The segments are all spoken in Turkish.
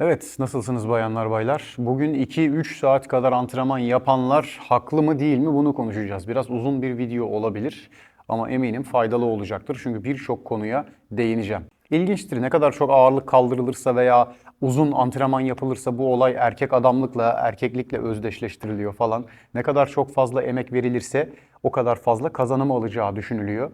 Evet, nasılsınız bayanlar baylar? Bugün 2-3 saat kadar antrenman yapanlar haklı mı değil mi bunu konuşacağız. Biraz uzun bir video olabilir ama eminim faydalı olacaktır. Çünkü birçok konuya değineceğim. İlginçtir ne kadar çok ağırlık kaldırılırsa veya uzun antrenman yapılırsa bu olay erkek adamlıkla, erkeklikle özdeşleştiriliyor falan. Ne kadar çok fazla emek verilirse o kadar fazla kazanım alacağı düşünülüyor.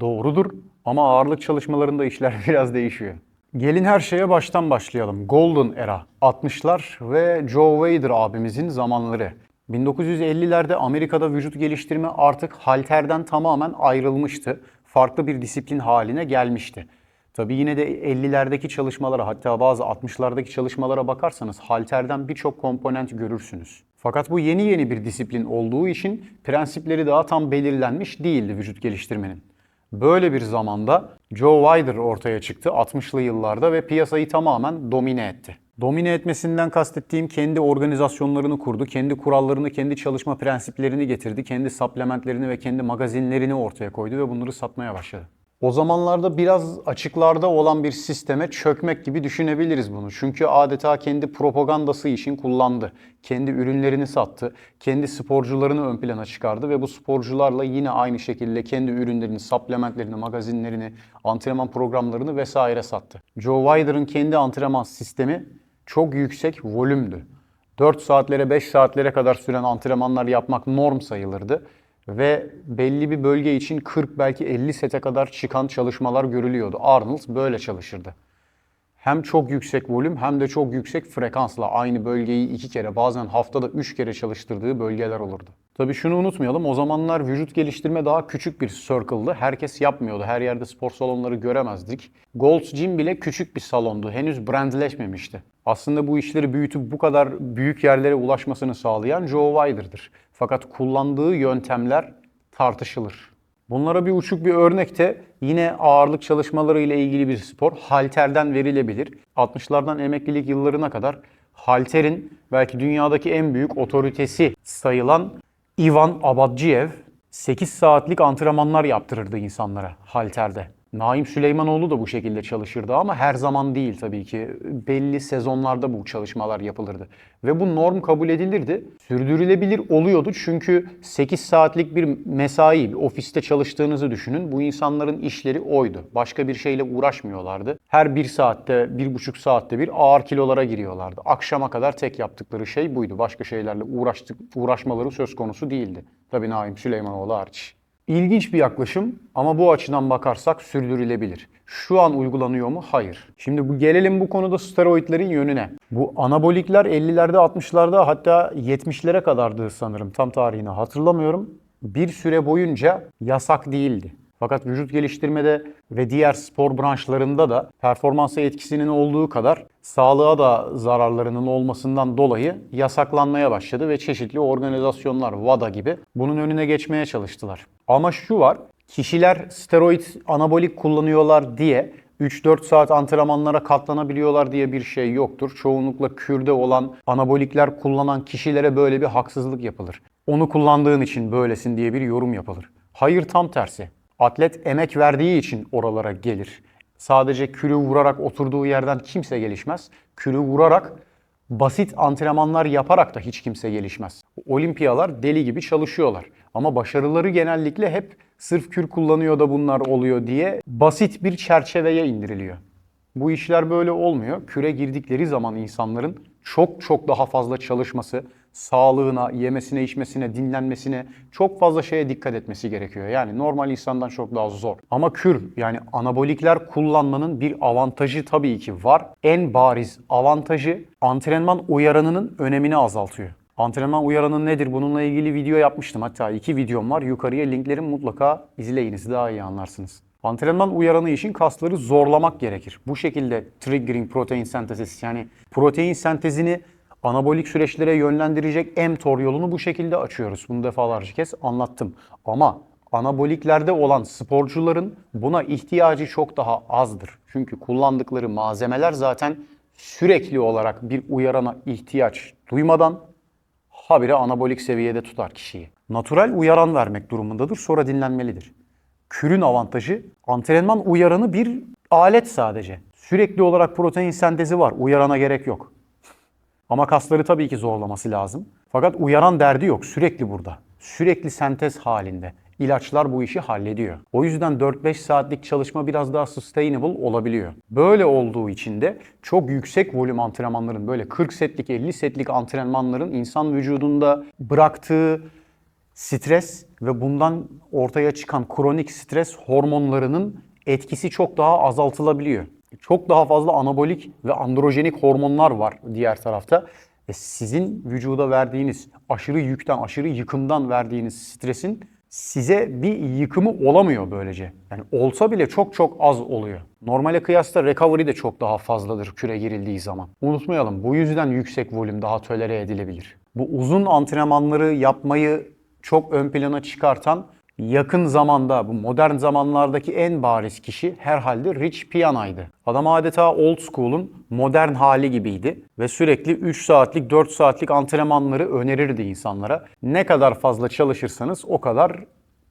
Doğrudur ama ağırlık çalışmalarında işler biraz değişiyor. Gelin her şeye baştan başlayalım. Golden Era 60'lar ve Joe Wader abimizin zamanları. 1950'lerde Amerika'da vücut geliştirme artık halterden tamamen ayrılmıştı. Farklı bir disiplin haline gelmişti. Tabii yine de 50'lerdeki çalışmalara hatta bazı 60'lardaki çalışmalara bakarsanız halterden birçok komponent görürsünüz. Fakat bu yeni yeni bir disiplin olduğu için prensipleri daha tam belirlenmiş değildi vücut geliştirmenin. Böyle bir zamanda Joe Weider ortaya çıktı 60'lı yıllarda ve piyasayı tamamen domine etti. Domine etmesinden kastettiğim kendi organizasyonlarını kurdu, kendi kurallarını, kendi çalışma prensiplerini getirdi, kendi supplementlerini ve kendi magazinlerini ortaya koydu ve bunları satmaya başladı. O zamanlarda biraz açıklarda olan bir sisteme çökmek gibi düşünebiliriz bunu. Çünkü adeta kendi propagandası için kullandı. Kendi ürünlerini sattı. Kendi sporcularını ön plana çıkardı ve bu sporcularla yine aynı şekilde kendi ürünlerini, supplementlerini, magazinlerini, antrenman programlarını vesaire sattı. Joe Weider'ın kendi antrenman sistemi çok yüksek volümdü. 4 saatlere 5 saatlere kadar süren antrenmanlar yapmak norm sayılırdı ve belli bir bölge için 40 belki 50 sete kadar çıkan çalışmalar görülüyordu. Arnold böyle çalışırdı. Hem çok yüksek volüm hem de çok yüksek frekansla aynı bölgeyi iki kere bazen haftada üç kere çalıştırdığı bölgeler olurdu. Tabii şunu unutmayalım o zamanlar vücut geliştirme daha küçük bir circle'dı. Herkes yapmıyordu. Her yerde spor salonları göremezdik. Gold's Gym bile küçük bir salondu. Henüz brandleşmemişti. Aslında bu işleri büyütüp bu kadar büyük yerlere ulaşmasını sağlayan Joe Weider'dır. Fakat kullandığı yöntemler tartışılır. Bunlara bir uçuk bir örnek de yine ağırlık çalışmaları ile ilgili bir spor. Halterden verilebilir. 60'lardan emeklilik yıllarına kadar halterin belki dünyadaki en büyük otoritesi sayılan Ivan Abadjiyev 8 saatlik antrenmanlar yaptırırdı insanlara halterde. Naim Süleymanoğlu da bu şekilde çalışırdı ama her zaman değil tabii ki. Belli sezonlarda bu çalışmalar yapılırdı. Ve bu norm kabul edilirdi. Sürdürülebilir oluyordu çünkü 8 saatlik bir mesai, bir ofiste çalıştığınızı düşünün. Bu insanların işleri oydu. Başka bir şeyle uğraşmıyorlardı. Her bir saatte, bir buçuk saatte bir ağır kilolara giriyorlardı. Akşama kadar tek yaptıkları şey buydu. Başka şeylerle uğraştık, uğraşmaları söz konusu değildi. Tabii Naim Süleymanoğlu hariç. İlginç bir yaklaşım ama bu açıdan bakarsak sürdürülebilir. Şu an uygulanıyor mu? Hayır. Şimdi bu gelelim bu konuda steroidlerin yönüne. Bu anabolikler 50'lerde 60'larda hatta 70'lere kadardı sanırım. Tam tarihini hatırlamıyorum. Bir süre boyunca yasak değildi. Fakat vücut geliştirmede ve diğer spor branşlarında da performansa etkisinin olduğu kadar sağlığa da zararlarının olmasından dolayı yasaklanmaya başladı ve çeşitli organizasyonlar WADA gibi bunun önüne geçmeye çalıştılar. Ama şu var, kişiler steroid anabolik kullanıyorlar diye 3-4 saat antrenmanlara katlanabiliyorlar diye bir şey yoktur. Çoğunlukla kürde olan anabolikler kullanan kişilere böyle bir haksızlık yapılır. Onu kullandığın için böylesin diye bir yorum yapılır. Hayır tam tersi. Atlet emek verdiği için oralara gelir. Sadece külü vurarak oturduğu yerden kimse gelişmez. Külü vurarak basit antrenmanlar yaparak da hiç kimse gelişmez. Olimpiyalar deli gibi çalışıyorlar. Ama başarıları genellikle hep sırf kür kullanıyor da bunlar oluyor diye basit bir çerçeveye indiriliyor. Bu işler böyle olmuyor. Küre girdikleri zaman insanların çok çok daha fazla çalışması, sağlığına, yemesine, içmesine, dinlenmesine çok fazla şeye dikkat etmesi gerekiyor. Yani normal insandan çok daha zor. Ama kür yani anabolikler kullanmanın bir avantajı tabii ki var. En bariz avantajı antrenman uyaranının önemini azaltıyor. Antrenman uyaranı nedir? Bununla ilgili video yapmıştım. Hatta iki videom var. Yukarıya linklerim mutlaka izleyiniz. Daha iyi anlarsınız. Antrenman uyaranı için kasları zorlamak gerekir. Bu şekilde triggering protein sentezisi yani protein sentezini anabolik süreçlere yönlendirecek mTOR yolunu bu şekilde açıyoruz. Bunu defalarca kez anlattım. Ama anaboliklerde olan sporcuların buna ihtiyacı çok daha azdır. Çünkü kullandıkları malzemeler zaten sürekli olarak bir uyarana ihtiyaç duymadan habire anabolik seviyede tutar kişiyi. Natural uyaran vermek durumundadır sonra dinlenmelidir. Kürün avantajı antrenman uyaranı bir alet sadece. Sürekli olarak protein sentezi var. Uyarana gerek yok. Ama kasları tabii ki zorlaması lazım. Fakat uyaran derdi yok. Sürekli burada. Sürekli sentez halinde. İlaçlar bu işi hallediyor. O yüzden 4-5 saatlik çalışma biraz daha sustainable olabiliyor. Böyle olduğu için de çok yüksek volüm antrenmanların böyle 40 setlik 50 setlik antrenmanların insan vücudunda bıraktığı stres ve bundan ortaya çıkan kronik stres hormonlarının etkisi çok daha azaltılabiliyor. Çok daha fazla anabolik ve androjenik hormonlar var diğer tarafta. E sizin vücuda verdiğiniz aşırı yükten, aşırı yıkımdan verdiğiniz stresin size bir yıkımı olamıyor böylece. Yani olsa bile çok çok az oluyor. Normale kıyasla recovery de çok daha fazladır küre girildiği zaman. Unutmayalım bu yüzden yüksek volüm daha tolere edilebilir. Bu uzun antrenmanları yapmayı çok ön plana çıkartan yakın zamanda bu modern zamanlardaki en bariz kişi herhalde Rich Piana'ydı. Adam adeta old school'un modern hali gibiydi ve sürekli 3 saatlik 4 saatlik antrenmanları önerirdi insanlara. Ne kadar fazla çalışırsanız o kadar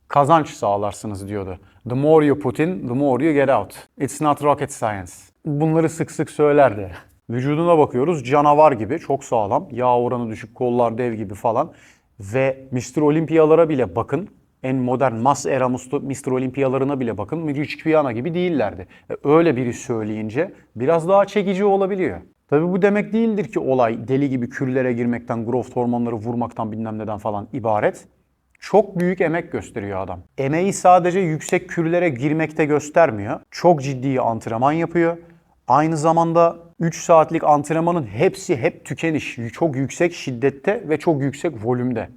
kazanç sağlarsınız diyordu. The more you put in, the more you get out. It's not rocket science. Bunları sık sık söylerdi. Vücuduna bakıyoruz canavar gibi çok sağlam. Yağ oranı düşük, kollar dev gibi falan. Ve Mr. Olimpiyalara bile bakın. En modern Mas era Mr. Olimpiyalarına bile bakın. Rich Piana gibi değillerdi. E, Öyle biri söyleyince biraz daha çekici olabiliyor. Tabi bu demek değildir ki olay deli gibi kürlere girmekten, growth hormonları vurmaktan bilmem neden falan ibaret. Çok büyük emek gösteriyor adam. Emeği sadece yüksek kürlere girmekte göstermiyor. Çok ciddi antrenman yapıyor. Aynı zamanda 3 saatlik antrenmanın hepsi hep tükeniş. Çok yüksek şiddette ve çok yüksek volümde.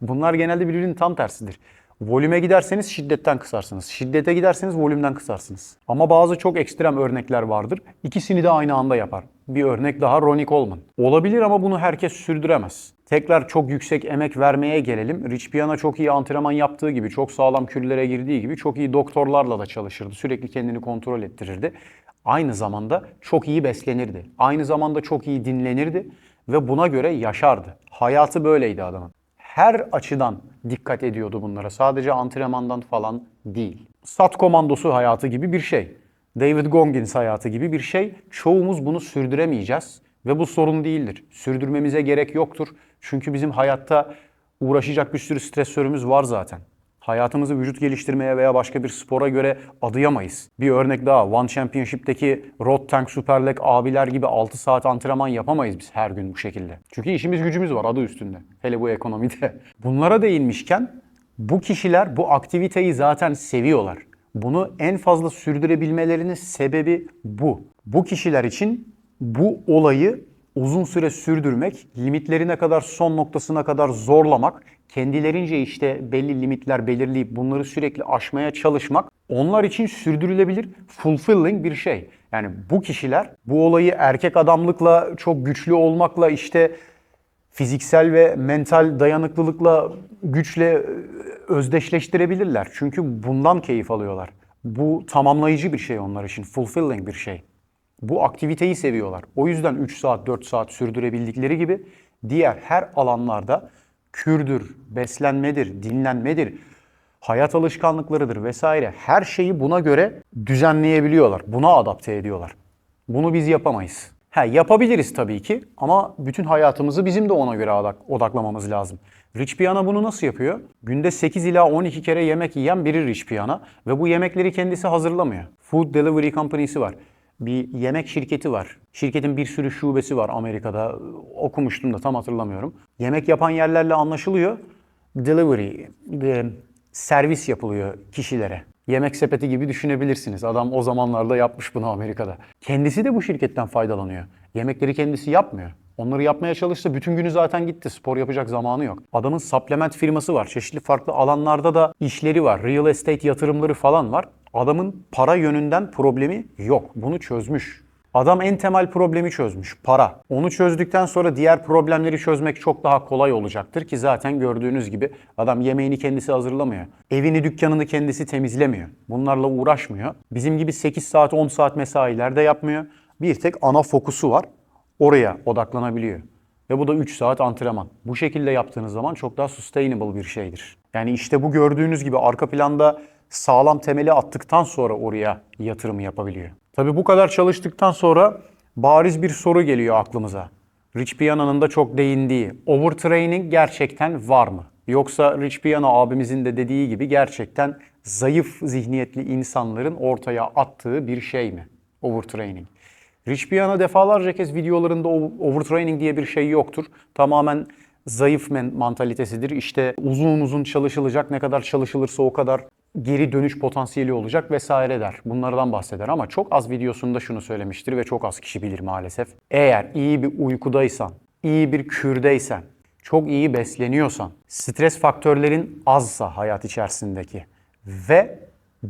Bunlar genelde birbirinin tam tersidir. Volüme giderseniz şiddetten kısarsınız. Şiddete giderseniz volümden kısarsınız. Ama bazı çok ekstrem örnekler vardır. İkisini de aynı anda yapar. Bir örnek daha Ronnie Coleman. Olabilir ama bunu herkes sürdüremez. Tekrar çok yüksek emek vermeye gelelim. Rich Piana çok iyi antrenman yaptığı gibi, çok sağlam küllere girdiği gibi çok iyi doktorlarla da çalışırdı. Sürekli kendini kontrol ettirirdi. Aynı zamanda çok iyi beslenirdi. Aynı zamanda çok iyi dinlenirdi ve buna göre yaşardı. Hayatı böyleydi adamın. Her açıdan dikkat ediyordu bunlara. Sadece antrenmandan falan değil. Sat komandosu hayatı gibi bir şey. David Goggins hayatı gibi bir şey. Çoğumuz bunu sürdüremeyeceğiz ve bu sorun değildir. Sürdürmemize gerek yoktur. Çünkü bizim hayatta uğraşacak bir sürü stresörümüz var zaten. Hayatımızı vücut geliştirmeye veya başka bir spora göre adayamayız. Bir örnek daha One Championship'teki Road Tank Super Leg abiler gibi 6 saat antrenman yapamayız biz her gün bu şekilde. Çünkü işimiz gücümüz var adı üstünde. Hele bu ekonomide. Bunlara değinmişken bu kişiler bu aktiviteyi zaten seviyorlar. Bunu en fazla sürdürebilmelerinin sebebi bu. Bu kişiler için bu olayı uzun süre sürdürmek, limitlerine kadar son noktasına kadar zorlamak, kendilerince işte belli limitler belirleyip bunları sürekli aşmaya çalışmak onlar için sürdürülebilir, fulfilling bir şey. Yani bu kişiler bu olayı erkek adamlıkla, çok güçlü olmakla işte fiziksel ve mental dayanıklılıkla, güçle e, özdeşleştirebilirler. Çünkü bundan keyif alıyorlar. Bu tamamlayıcı bir şey onlar için, fulfilling bir şey. Bu aktiviteyi seviyorlar. O yüzden 3 saat 4 saat sürdürebildikleri gibi diğer her alanlarda kürdür, beslenmedir, dinlenmedir, hayat alışkanlıklarıdır vesaire her şeyi buna göre düzenleyebiliyorlar. Buna adapte ediyorlar. Bunu biz yapamayız. Ha yapabiliriz tabii ki ama bütün hayatımızı bizim de ona göre odak- odaklamamız lazım. Rich Piana bunu nasıl yapıyor? Günde 8 ila 12 kere yemek yiyen biri Rich Piana ve bu yemekleri kendisi hazırlamıyor. Food Delivery Company'si var bir yemek şirketi var. Şirketin bir sürü şubesi var Amerika'da. Okumuştum da tam hatırlamıyorum. Yemek yapan yerlerle anlaşılıyor. Delivery, e, servis yapılıyor kişilere. Yemek sepeti gibi düşünebilirsiniz. Adam o zamanlarda yapmış bunu Amerika'da. Kendisi de bu şirketten faydalanıyor. Yemekleri kendisi yapmıyor. Onları yapmaya çalışsa bütün günü zaten gitti. Spor yapacak zamanı yok. Adamın supplement firması var. Çeşitli farklı alanlarda da işleri var. Real estate yatırımları falan var. Adamın para yönünden problemi yok. Bunu çözmüş. Adam en temel problemi çözmüş. Para. Onu çözdükten sonra diğer problemleri çözmek çok daha kolay olacaktır ki zaten gördüğünüz gibi adam yemeğini kendisi hazırlamıyor. Evini, dükkanını kendisi temizlemiyor. Bunlarla uğraşmıyor. Bizim gibi 8 saat, 10 saat mesailer de yapmıyor. Bir tek ana fokusu var. Oraya odaklanabiliyor. Ve bu da 3 saat antrenman. Bu şekilde yaptığınız zaman çok daha sustainable bir şeydir. Yani işte bu gördüğünüz gibi arka planda sağlam temeli attıktan sonra oraya yatırım yapabiliyor. Tabii bu kadar çalıştıktan sonra bariz bir soru geliyor aklımıza. Rich Piana'nın da çok değindiği overtraining gerçekten var mı? Yoksa Rich Piana abimizin de dediği gibi gerçekten zayıf zihniyetli insanların ortaya attığı bir şey mi? Overtraining. Rich Piana defalarca kez videolarında overtraining diye bir şey yoktur. Tamamen zayıf mantalitesidir. İşte uzun uzun çalışılacak, ne kadar çalışılırsa o kadar geri dönüş potansiyeli olacak vesaire der. Bunlardan bahseder ama çok az videosunda şunu söylemiştir ve çok az kişi bilir maalesef. Eğer iyi bir uykudaysan, iyi bir kürdeysen, çok iyi besleniyorsan, stres faktörlerin azsa hayat içerisindeki ve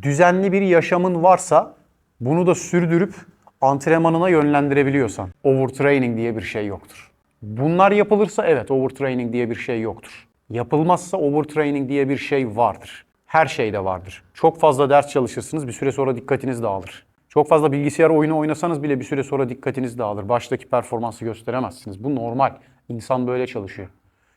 düzenli bir yaşamın varsa bunu da sürdürüp antrenmanına yönlendirebiliyorsan overtraining diye bir şey yoktur. Bunlar yapılırsa evet overtraining diye bir şey yoktur. Yapılmazsa overtraining diye bir şey vardır. Her şeyde vardır. Çok fazla ders çalışırsınız bir süre sonra dikkatiniz dağılır. Çok fazla bilgisayar oyunu oynasanız bile bir süre sonra dikkatiniz dağılır. Baştaki performansı gösteremezsiniz. Bu normal. İnsan böyle çalışıyor.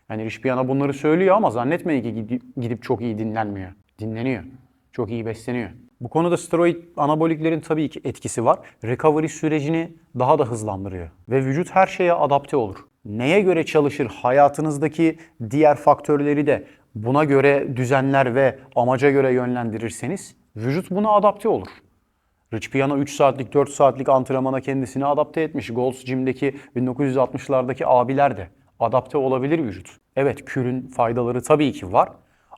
Yani Rich Piana bunları söylüyor ama zannetmeyin ki gidi- gidip çok iyi dinlenmiyor. Dinleniyor. Çok iyi besleniyor. Bu konuda steroid anaboliklerin tabii ki etkisi var. Recovery sürecini daha da hızlandırıyor. Ve vücut her şeye adapte olur. Neye göre çalışır hayatınızdaki diğer faktörleri de buna göre düzenler ve amaca göre yönlendirirseniz vücut buna adapte olur. Rich Piana 3 saatlik 4 saatlik antrenmana kendisini adapte etmiş. Gold's Gym'deki 1960'lardaki abiler de adapte olabilir vücut. Evet kürün faydaları tabii ki var.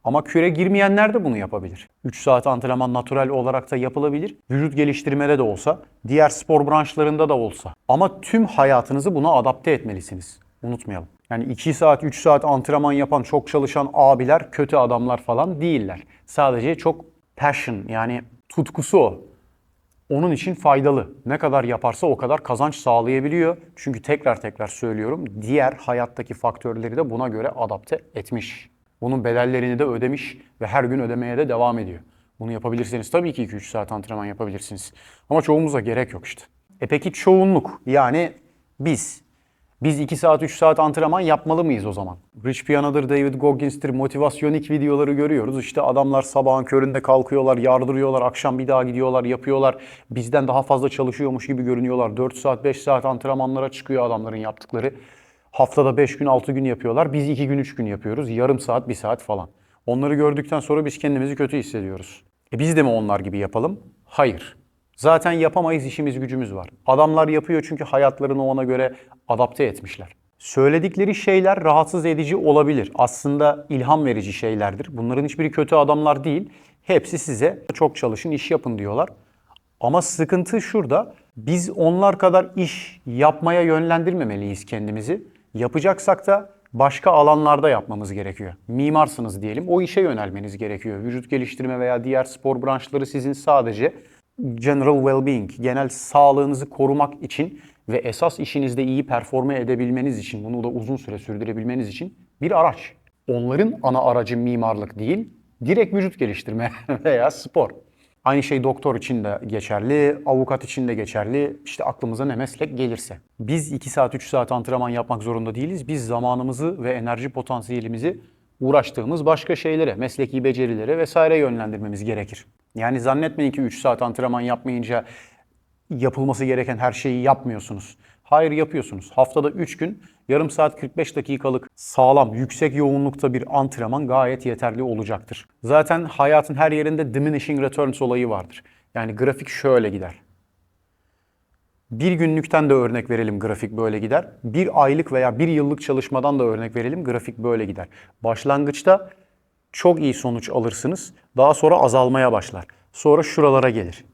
Ama küre girmeyenler de bunu yapabilir. 3 saat antrenman natural olarak da yapılabilir. Vücut geliştirmede de olsa, diğer spor branşlarında da olsa. Ama tüm hayatınızı buna adapte etmelisiniz. Unutmayalım. Yani 2 saat, 3 saat antrenman yapan, çok çalışan abiler kötü adamlar falan değiller. Sadece çok passion yani tutkusu o onun için faydalı. Ne kadar yaparsa o kadar kazanç sağlayabiliyor. Çünkü tekrar tekrar söylüyorum diğer hayattaki faktörleri de buna göre adapte etmiş. Bunun bedellerini de ödemiş ve her gün ödemeye de devam ediyor. Bunu yapabilirseniz tabii ki 2-3 saat antrenman yapabilirsiniz. Ama çoğumuza gerek yok işte. E peki çoğunluk yani biz biz 2 saat 3 saat antrenman yapmalı mıyız o zaman? Rich Piana'dır, David Goggins'tir, motivasyonik videoları görüyoruz. İşte adamlar sabahın köründe kalkıyorlar, yardırıyorlar, akşam bir daha gidiyorlar, yapıyorlar. Bizden daha fazla çalışıyormuş gibi görünüyorlar. 4 saat 5 saat antrenmanlara çıkıyor adamların yaptıkları. Haftada 5 gün 6 gün yapıyorlar. Biz 2 gün 3 gün yapıyoruz. Yarım saat 1 saat falan. Onları gördükten sonra biz kendimizi kötü hissediyoruz. E biz de mi onlar gibi yapalım? Hayır. Zaten yapamayız işimiz gücümüz var. Adamlar yapıyor çünkü hayatlarını ona göre adapte etmişler. Söyledikleri şeyler rahatsız edici olabilir. Aslında ilham verici şeylerdir. Bunların hiçbiri kötü adamlar değil. Hepsi size çok çalışın, iş yapın diyorlar. Ama sıkıntı şurada. Biz onlar kadar iş yapmaya yönlendirmemeliyiz kendimizi. Yapacaksak da başka alanlarda yapmamız gerekiyor. Mimarsınız diyelim. O işe yönelmeniz gerekiyor. Vücut geliştirme veya diğer spor branşları sizin sadece general well-being, genel sağlığınızı korumak için ve esas işinizde iyi performe edebilmeniz için, bunu da uzun süre sürdürebilmeniz için bir araç. Onların ana aracı mimarlık değil, direkt vücut geliştirme veya spor. Aynı şey doktor için de geçerli, avukat için de geçerli. İşte aklımıza ne meslek gelirse. Biz 2 saat 3 saat antrenman yapmak zorunda değiliz. Biz zamanımızı ve enerji potansiyelimizi uğraştığımız başka şeylere, mesleki becerilere vesaire yönlendirmemiz gerekir. Yani zannetmeyin ki 3 saat antrenman yapmayınca yapılması gereken her şeyi yapmıyorsunuz. Hayır yapıyorsunuz. Haftada 3 gün yarım saat 45 dakikalık sağlam, yüksek yoğunlukta bir antrenman gayet yeterli olacaktır. Zaten hayatın her yerinde diminishing returns olayı vardır. Yani grafik şöyle gider. Bir günlükten de örnek verelim grafik böyle gider. Bir aylık veya bir yıllık çalışmadan da örnek verelim grafik böyle gider. Başlangıçta çok iyi sonuç alırsınız. Daha sonra azalmaya başlar. Sonra şuralara gelir.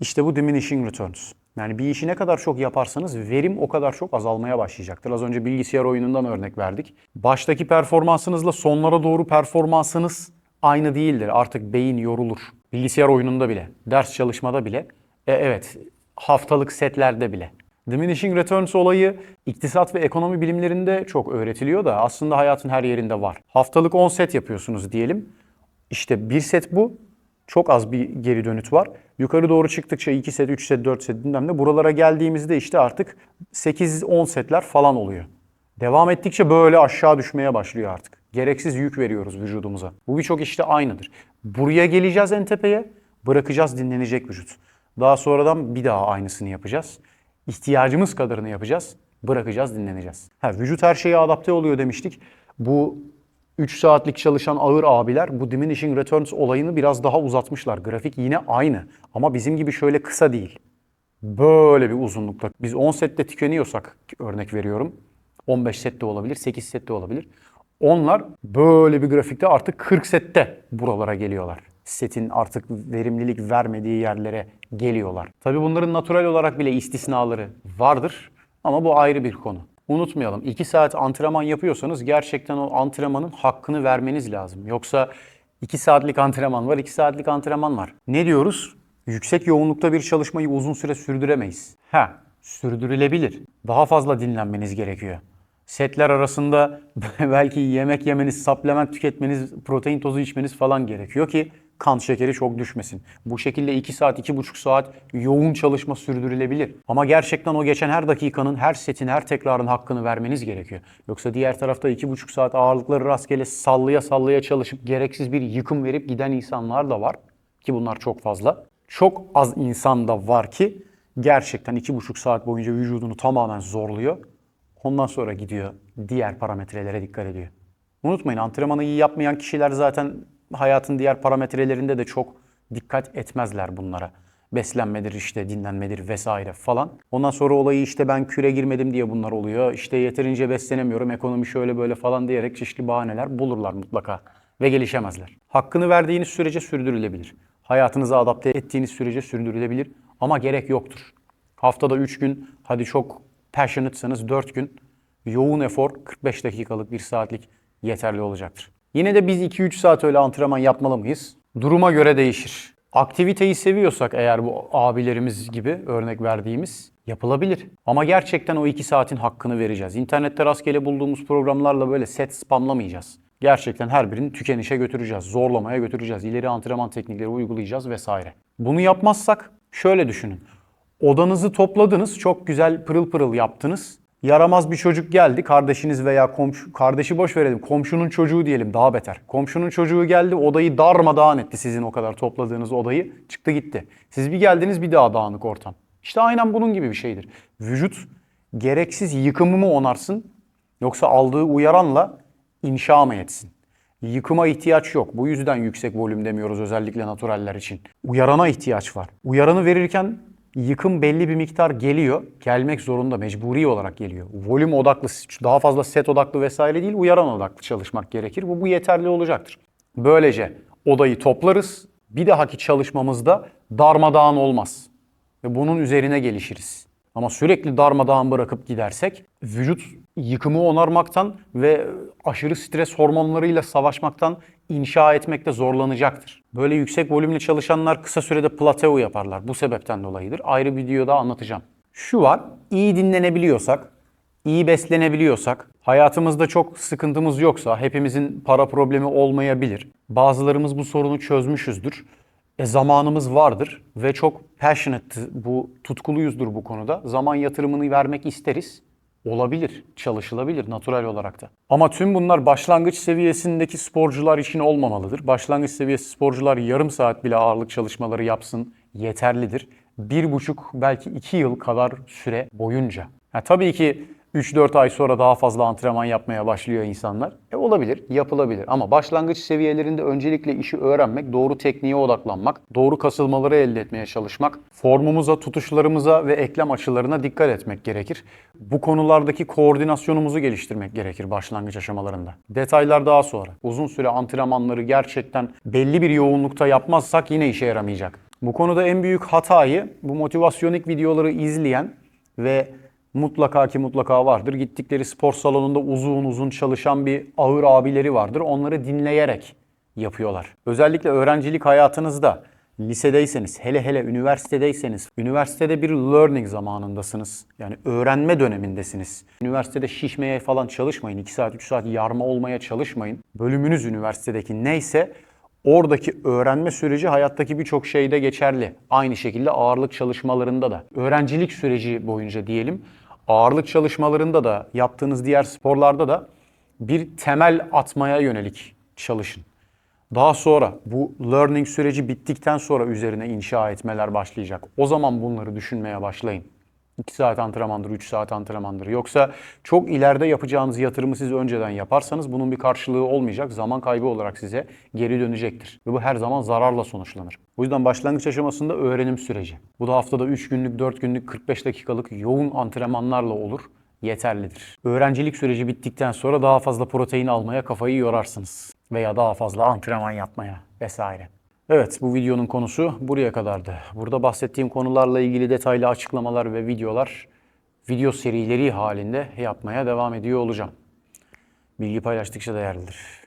İşte bu diminishing returns. Yani bir işi ne kadar çok yaparsanız verim o kadar çok azalmaya başlayacaktır. Az önce bilgisayar oyunundan örnek verdik. Baştaki performansınızla sonlara doğru performansınız aynı değildir. Artık beyin yorulur. Bilgisayar oyununda bile, ders çalışmada bile, e, evet haftalık setlerde bile. Diminishing returns olayı iktisat ve ekonomi bilimlerinde çok öğretiliyor da aslında hayatın her yerinde var. Haftalık 10 set yapıyorsunuz diyelim. İşte bir set bu. Çok az bir geri dönüt var. Yukarı doğru çıktıkça 2 set, 3 set, 4 set bilmem ne. Buralara geldiğimizde işte artık 8-10 setler falan oluyor. Devam ettikçe böyle aşağı düşmeye başlıyor artık. Gereksiz yük veriyoruz vücudumuza. Bu birçok işte aynıdır. Buraya geleceğiz en tepeye, bırakacağız dinlenecek vücut. Daha sonradan bir daha aynısını yapacağız. İhtiyacımız kadarını yapacağız, bırakacağız, dinleneceğiz. Ha, vücut her şeye adapte oluyor demiştik. Bu 3 saatlik çalışan ağır abiler bu diminishing returns olayını biraz daha uzatmışlar. Grafik yine aynı ama bizim gibi şöyle kısa değil. Böyle bir uzunlukta. Biz 10 sette tükeniyorsak örnek veriyorum. 15 set de olabilir, 8 set de olabilir. Onlar böyle bir grafikte artık 40 sette buralara geliyorlar. Setin artık verimlilik vermediği yerlere geliyorlar. Tabii bunların natural olarak bile istisnaları vardır ama bu ayrı bir konu. Unutmayalım 2 saat antrenman yapıyorsanız gerçekten o antrenmanın hakkını vermeniz lazım. Yoksa 2 saatlik antrenman var, 2 saatlik antrenman var. Ne diyoruz? Yüksek yoğunlukta bir çalışmayı uzun süre sürdüremeyiz. Ha, sürdürülebilir. Daha fazla dinlenmeniz gerekiyor. Setler arasında belki yemek yemeniz, supplement tüketmeniz, protein tozu içmeniz falan gerekiyor ki kan şekeri çok düşmesin. Bu şekilde 2 saat, 2,5 saat yoğun çalışma sürdürülebilir. Ama gerçekten o geçen her dakikanın, her setin, her tekrarın hakkını vermeniz gerekiyor. Yoksa diğer tarafta 2,5 saat ağırlıkları rastgele sallaya sallaya çalışıp gereksiz bir yıkım verip giden insanlar da var. Ki bunlar çok fazla. Çok az insan da var ki gerçekten 2,5 saat boyunca vücudunu tamamen zorluyor. Ondan sonra gidiyor diğer parametrelere dikkat ediyor. Unutmayın antrenmanı iyi yapmayan kişiler zaten hayatın diğer parametrelerinde de çok dikkat etmezler bunlara. Beslenmedir işte dinlenmedir vesaire falan. Ondan sonra olayı işte ben küre girmedim diye bunlar oluyor. İşte yeterince beslenemiyorum ekonomi şöyle böyle falan diyerek çeşitli bahaneler bulurlar mutlaka. Ve gelişemezler. Hakkını verdiğiniz sürece sürdürülebilir. Hayatınıza adapte ettiğiniz sürece sürdürülebilir. Ama gerek yoktur. Haftada 3 gün hadi çok passionate'sanız 4 gün yoğun efor 45 dakikalık 1 saatlik yeterli olacaktır. Yine de biz 2-3 saat öyle antrenman yapmalı mıyız? Duruma göre değişir. Aktiviteyi seviyorsak eğer bu abilerimiz gibi örnek verdiğimiz yapılabilir. Ama gerçekten o 2 saatin hakkını vereceğiz. İnternette rastgele bulduğumuz programlarla böyle set spamlamayacağız. Gerçekten her birini tükenişe götüreceğiz, zorlamaya götüreceğiz, ileri antrenman teknikleri uygulayacağız vesaire. Bunu yapmazsak şöyle düşünün. Odanızı topladınız, çok güzel pırıl pırıl yaptınız. Yaramaz bir çocuk geldi, kardeşiniz veya komşu, kardeşi boş verelim, komşunun çocuğu diyelim daha beter. Komşunun çocuğu geldi, odayı darmadağın etti sizin o kadar topladığınız odayı, çıktı gitti. Siz bir geldiniz bir daha dağınık ortam. İşte aynen bunun gibi bir şeydir. Vücut gereksiz yıkımı mı onarsın, yoksa aldığı uyaranla inşa mı etsin? Yıkıma ihtiyaç yok. Bu yüzden yüksek volüm demiyoruz özellikle naturaller için. Uyarana ihtiyaç var. Uyaranı verirken yıkım belli bir miktar geliyor. Gelmek zorunda mecburi olarak geliyor. Volüm odaklı, daha fazla set odaklı vesaire değil, uyaran odaklı çalışmak gerekir. Bu, bu yeterli olacaktır. Böylece odayı toplarız. Bir dahaki çalışmamızda darmadağın olmaz. Ve bunun üzerine gelişiriz. Ama sürekli darmadağın bırakıp gidersek vücut yıkımı onarmaktan ve aşırı stres hormonlarıyla savaşmaktan inşa etmekte zorlanacaktır. Böyle yüksek volümle çalışanlar kısa sürede plateau yaparlar. Bu sebepten dolayıdır. Ayrı bir videoda anlatacağım. Şu var, iyi dinlenebiliyorsak, iyi beslenebiliyorsak, hayatımızda çok sıkıntımız yoksa, hepimizin para problemi olmayabilir. Bazılarımız bu sorunu çözmüşüzdür. E, zamanımız vardır ve çok passionate, bu tutkuluyuzdur bu konuda. Zaman yatırımını vermek isteriz. Olabilir, çalışılabilir natural olarak da. Ama tüm bunlar başlangıç seviyesindeki sporcular için olmamalıdır. Başlangıç seviyesi sporcular yarım saat bile ağırlık çalışmaları yapsın yeterlidir. Bir buçuk belki iki yıl kadar süre boyunca. Ha, tabii ki 3-4 ay sonra daha fazla antrenman yapmaya başlıyor insanlar. E olabilir, yapılabilir. Ama başlangıç seviyelerinde öncelikle işi öğrenmek, doğru tekniğe odaklanmak, doğru kasılmaları elde etmeye çalışmak, formumuza, tutuşlarımıza ve eklem açılarına dikkat etmek gerekir. Bu konulardaki koordinasyonumuzu geliştirmek gerekir başlangıç aşamalarında. Detaylar daha sonra. Uzun süre antrenmanları gerçekten belli bir yoğunlukta yapmazsak yine işe yaramayacak. Bu konuda en büyük hatayı bu motivasyonik videoları izleyen ve mutlaka ki mutlaka vardır. Gittikleri spor salonunda uzun uzun çalışan bir ağır abileri vardır. Onları dinleyerek yapıyorlar. Özellikle öğrencilik hayatınızda lisedeyseniz, hele hele üniversitedeyseniz, üniversitede bir learning zamanındasınız. Yani öğrenme dönemindesiniz. Üniversitede şişmeye falan çalışmayın. 2 saat, 3 saat yarma olmaya çalışmayın. Bölümünüz üniversitedeki neyse Oradaki öğrenme süreci hayattaki birçok şeyde geçerli. Aynı şekilde ağırlık çalışmalarında da. Öğrencilik süreci boyunca diyelim ağırlık çalışmalarında da yaptığınız diğer sporlarda da bir temel atmaya yönelik çalışın. Daha sonra bu learning süreci bittikten sonra üzerine inşa etmeler başlayacak. O zaman bunları düşünmeye başlayın. 2 saat antrenmandır, 3 saat antrenmandır. Yoksa çok ileride yapacağınız yatırımı siz önceden yaparsanız bunun bir karşılığı olmayacak. Zaman kaybı olarak size geri dönecektir. Ve bu her zaman zararla sonuçlanır. O yüzden başlangıç aşamasında öğrenim süreci. Bu da haftada 3 günlük, 4 günlük, 45 dakikalık yoğun antrenmanlarla olur yeterlidir. Öğrencilik süreci bittikten sonra daha fazla protein almaya kafayı yorarsınız. Veya daha fazla antrenman yapmaya vesaire. Evet bu videonun konusu buraya kadardı. Burada bahsettiğim konularla ilgili detaylı açıklamalar ve videolar video serileri halinde yapmaya devam ediyor olacağım. Bilgi paylaştıkça değerlidir.